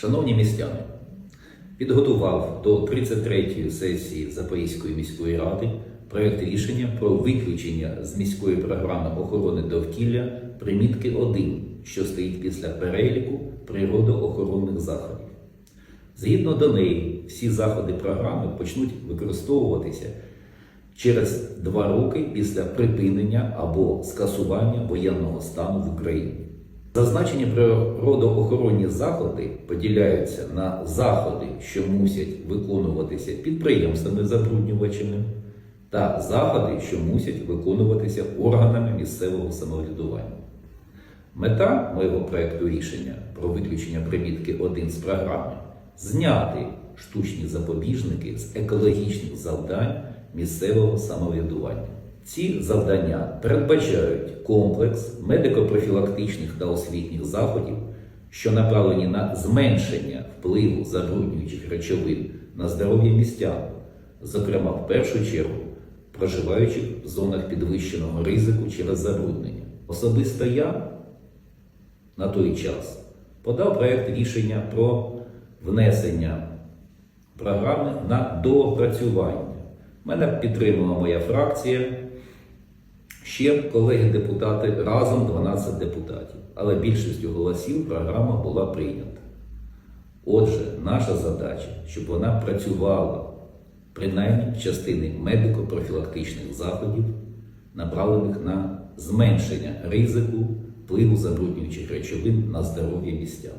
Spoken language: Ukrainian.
Шановні містяни, підготував до 33-ї сесії Запорізької міської ради проєкт рішення про виключення з міської програми охорони довкілля примітки 1, що стоїть після переліку природоохоронних заходів. Згідно до неї, всі заходи програми почнуть використовуватися через два роки після припинення або скасування воєнного стану в Україні. Зазначені природоохоронні заходи поділяються на заходи, що мусять виконуватися підприємствами забруднювачами, та заходи, що мусять виконуватися органами місцевого самоврядування. Мета моєго проекту рішення про виключення примітки 1 з програми зняти штучні запобіжники з екологічних завдань місцевого самоврядування. Ці завдання передбачають комплекс медико-профілактичних та освітніх заходів, що направлені на зменшення впливу забруднюючих речовин на здоров'я містян, зокрема в першу чергу проживаючих в зонах підвищеного ризику через забруднення. Особисто я на той час подав проект рішення про внесення програми на доопрацювання. Мене підтримала моя фракція, ще колеги-депутати, разом 12 депутатів. Але більшістю голосів програма була прийнята. Отже, наша задача, щоб вона працювала принаймні частини медико-профілактичних заходів, направлених на зменшення ризику впливу забруднюючих речовин на здоров'я містян.